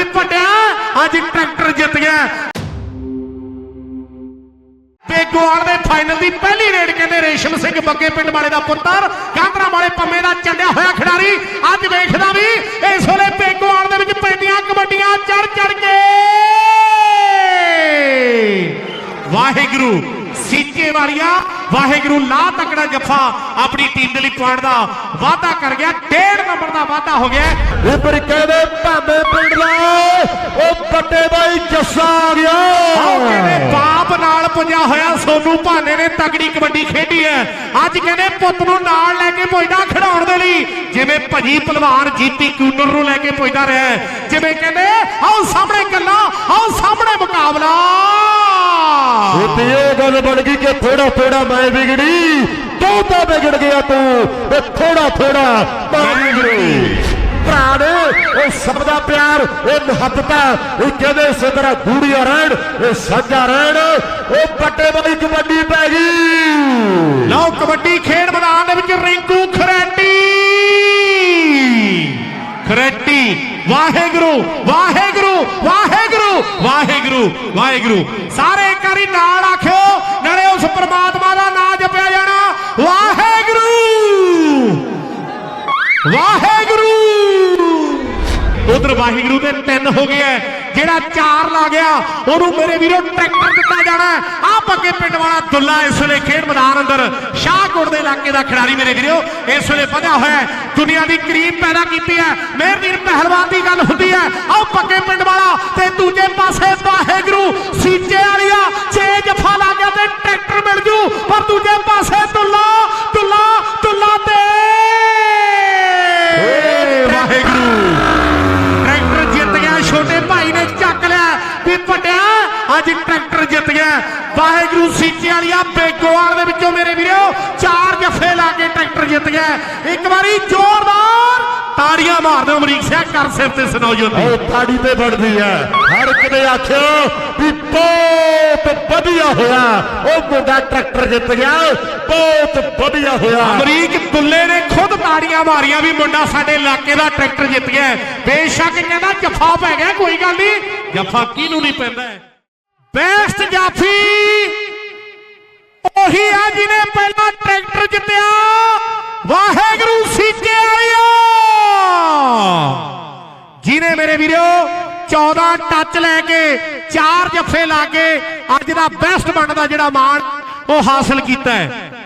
ਵੀ ਪਟਿਆ ਅੱਜ ਟਰੈਕਟਰ ਜਿੱਤ ਗਿਆ। ਬੇਗਵਾਲ ਦੇ ਫਾਈਨਲ ਦੀ ਪਹਿਲੀ ਰੇਡ ਕਹਿੰਦੇ ਰੇਸ਼ਮ ਸਿੰਘ ਬੱਗੇ ਪਿੰਡ ਵਾਲੇ ਦਾ ਪੁੱਤਰ, ਗਾਂਧਰਾ ਵਾਲੇ ਪੰਮੇ ਦਾ ਚੰਡਿਆ ਹੋਇਆ ਖਿਡਾਰੀ। ਅੱਜ ਵੇਖਦਾ ਵੀ ਇਸ ਵੇਲੇ ਬੇਗਵਾਲ ਦੇ ਵਿੱਚ ਪੈਂਦੀਆਂ ਕਬੱਡੀਆਂ ਚੜ ਚੜ ਕੇ। ਵਾਹਿਗੁਰੂ। ਸੀਚੇ ਵਾਲੀਆ। ਵਾਹਿਗੁਰੂ ਲਾ ਤਕੜਾ ਜੱਫਾ ਆਪਣੀ ਟੀਮ ਦੇ ਲਈ ਪੁਆਇੰਟ ਦਾ ਵਾਅਦਾ ਕਰ ਗਿਆ। ਡੇਢ ਨੰਬਰ ਦਾ ਵਾਅਦਾ ਹੋ ਗਿਆ। ਉਪਰ ਕਹਿੰਦੇ ਭਾਵੇਂ ਪਿੰਡ ਦਾ ਉਹ ਵੱਡੇ ਬਾਈ ਜੱਸਾ ਆ ਗਿਆ। ਕਹਿੰਦੇ ਬਾਪ ਨਾਲ ਪੁੰਜਾ ਹੋਇਆ ਸੋਨੂ ਭਾਨੇ ਨੇ ਤਗੜੀ ਕਬੱਡੀ ਖੇਡੀ ਹੈ। ਅੱਜ ਕਹਿੰਦੇ ਪੁੱਤ ਨੂੰ ਨਾਲ ਲੈ ਕੇ ਪੁੱਜਦਾ ਖਿਡਾਉਣ ਦੇ ਲਈ। ਜਿਵੇਂ ਭਜੀ ਪਹਿਲਵਾਨ ਜੀਤੀ ਕੂਨਰ ਨੂੰ ਲੈ ਕੇ ਪੁੱਜਦਾ ਰਿਹਾ। ਜਿਵੇਂ ਕਹਿੰਦੇ ਆਓ ਸਾਹਮਣੇ ਗੱਲਾਂ ਆਓ ਸਾਹਮਣੇ ਮੁਕਾਬਲਾ ਉਹ ਤੇ ਇਹ ਗੱਲ ਬਣ ਗਈ ਕਿ ਥੋੜਾ ਥੋੜਾ ਮੈਂ ਵਿਗੜੀ ਤੂੰ ਤਾਂ ਵਿਗੜ ਗਿਆ ਤੂੰ ਤੇ ਥੋੜਾ ਥੋੜਾ ਮੈਂ ਵਿਗੜੀ ਭਰਾ ਨੇ ਉਹ ਸਭ ਦਾ ਪਿਆਰ ਇਹ ਮੁਹੱਬਤਾਂ ਇਹ ਕਹਿੰਦੇ ਸਿੱਧਰਾ ਗੂੜੀਆਂ ਰਹਿਣ ਇਹ ਸੱਜਾ ਰਹਿਣ ਉਹ ਵੱਡੇ ਬਾਈ ਕਬੱਡੀ ਪੈ ਗਈ ਲਓ ਕਬੱਡੀ ਖੇਡ ਮੈਦਾਨ ਦੇ ਵਿੱਚ ਰਿੰਕੂ ਖਰੇਟੀ। ਖਰੇਟੀ, ਵਾਹਿਗੁਰੂ ਵਾਹਿਗੁਰੂ ਵਾਹਿਗੁਰੂ ਵਾਹਿਗੁਰੂ ਵਾਹਿਗੁਰੂ। ਸਾਰੇ ਇੱਕ ਵਾਰੀ ਨਾਲ ਆਖਿਓ ਨਾਲੇ ਉਸ ਪਰਮਾਤਮਾ ਦਾ ਨਾਮ ਜਪਿਆ ਜਾਣਾ ਵਾਹਿਗੁਰੂ! ਵਾਹਿਗੁਰੂ ਉਧਰ ਵਾਹਿਗੁਰੂ ਦੇ ਤਿੰਨ ਹੋ ਗਏ ਜਿਹੜਾ ਚਾਰ ਲਾ ਗਿਆ, ਉਹਨੂੰ ਮੇਰੇ ਵੀਰੋ ਟਰੈਕਟਰ ਦਿੱਤਾ ਜਾਣਾ ਆ ਪੱਕੇ ਪਿੰਡ ਵਾਲਾ ਦੁੱਲਾ ਇਸ ਵੇਲੇ ਖੇਡ ਮੈਦਾਨ ਅੰਦਰ, ਸ਼ਾਹਕੋਟ ਦੇ ਇਲਾਕੇ ਦਾ ਖਿਡਾਰੀ ਮੇਰੇ ਵੀਰੋ, ਇਸ ਵੇਲੇ ਵਧਿਆ ਹੋਇਆ ਹੈ। ਦੁਨੀਆ ਦੀ ਕਰੀਮ ਪੈਦਾ ਕੀਤੀ ਹੈ ਮਿਹਰਦੀਨ ਪਹਿਲਵਾਨ ਦੀ ਗੱਲ ਹੁੰਦੀ ਹੈ ਆਹ ਪੱਕੇ ਪਿੰਡ ਵਾਲਾ ਤੇ ਦੂਜੇ ਪਾਸੇ ਵਾਹਿਗੁਰੂ, ਸੀਚੇ ਵਾਲੀਆ ਛੇ ਜਫਾ ਲਾ ਗਿਆ ਤੇ ਟਰੈਕਟਰ ਮਿਲ ਜੂ। ਪਰ ਦੂਜੇ ਪਾਸੇ ਦੁੱਲਾ ਦੁੱਲਾ ਦੁੱਲਾ ਤੇ ਵਾਹਿਗੁਰੂ ਟਰੈਕਟਰ ਜਿੱਤ ਗਿਆ ਛੋਟੇ ਭਾਈ ਨੇ ਚੱਕ ਲਿਆ ਵੀ ਵੱਡਿਆ ਅੱਜ ਟਰੈਕਟਰ ਜਿੱਤ ਗਿਆ। ਵਾਹਿਗੁਰੂ ਸੀਚੇ ਵਾਲੀਆ ਬੇਗੋਵਾਲ ਦੇ ਵਿੱਚੋਂ ਮੇਰੇ ਵੀਰੋ ਚਾਰ ਜੱਫੇ ਲਾ ਕੇ ਟਰੈਕਟਰ ਜਿੱਤ ਗਿਆ। ਇੱਕ ਵਾਰੀ ਜ਼ੋਰਦਾਰ ਤਾੜੀਆਂ ਮਾਰ ਦਿਓ ਅਮਰੀਕ ਸਿੰਘ ਕਰ ਸਿਰ ਤੇ ਸੁਣਾਓ ਦੀ। ਉਹ ਤਾੜੀ ਤੇ ਬਣਦੀ ਹੈ। ਹਰ ਇੱਕ ਨੇ ਆਖਿਆ ਵੀ ਬਹੁਤ ਵਧੀਆ ਹੋਇਆ। ਉਹ ਮੁੰਡਾ ਟਰੈਕਟਰ ਜਿੱਤ ਗਿਆ। ਬਹੁਤ ਵਧੀਆ ਹੋਇਆ। ਅਮਰੀਕ ਦੁੱਲੇ ਨੇ ਖੁਦ ਤਾੜੀਆਂ ਮਾਰੀਆਂ ਵੀ ਮੁੰਡਾ ਸਾਡੇ ਇਲਾਕੇ ਦਾ ਟਰੈਕਟਰ ਜਿੱਤ ਗਿਆ। ਬੇਸ਼ੱਕ ਕਹਿੰਦਾ ਜੱਫਾ ਪੈ ਗਿਆ ਕੋਈ ਗੱਲ ਨਹੀਂ। ਜੱਫਾ ਕਿਹਨੂੰ ਨਹੀਂ ਪੈਂਦਾ? ਬੈਸਟ ਜਾਫੀ। ਉਹੀ ਆ ਜਿਹਨੇ ਪਹਿਲਾਂ ਟਰੈਕਟਰ ਜਿੱਤਿਆ। ਵਾਹਿਗੁਰੂ ਸੀਚੇ ਵਾਲਿਆ ਜਿਹਨੇ ਮੇਰੇ ਵੀਰੋ 14 ਟੱਚ ਲੈ ਕੇ, ਚਾਰ ਜੱਫੇ ਲਾ ਕੇ ਅੱਜ ਦਾ ਬੈਸਟ ਬਣਦਾ ਜਿਹੜਾ ਮਾਣ ਉਹ ਹਾਸਲ ਕੀਤਾ ਹੈ।